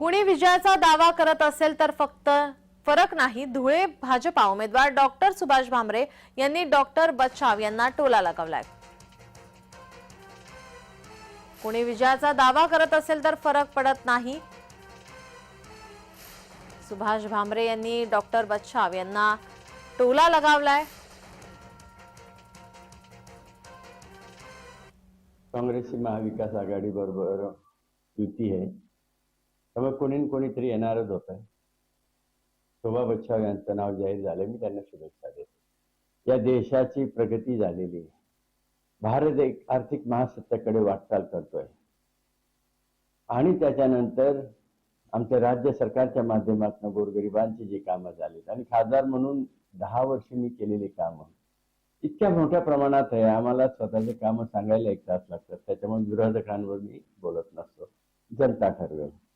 कुणी विजयाचा दावा करत असेल तर फक्त फरक नाही धुळे भाजपा उमेदवार डॉक्टर सुभाष भामरे यांनी डॉक्टर बच्छाव यांना टोला लगावलाय. कुणी विजयाचा दावा करत असेल तर फरक पडत नाही. सुभाष भामरे यांनी डॉक्टर बच्छाव यांना टोला लगावलाय. काँग्रेसची महाविकास आघाडी बरोबर युती आहे. त्यामुळे कोणी कोणीतरी येणारच होत. आहे शोभा बच्छाव यांचं नाव जाहीर झालं. मी त्यांना शुभेच्छा देतो. या देशाची प्रगती झालेली आहे. भारत एक आर्थिक महासत्ताकडे वाटचाल करतोय. आणि त्याच्यानंतर आमच्या राज्य सरकारच्या माध्यमातून गोरगरिबांची जी कामं झालीत आणि खासदार म्हणून दहा वर्ष मी केलेली कामं. इतक्या मोठ्या प्रमाणात आहे. आम्हाला स्वतःचे कामं सांगायला एक तास लागतात. त्याच्यामुळे विरोधकांवर मी बोलत नसतो. जनता ठरवेल.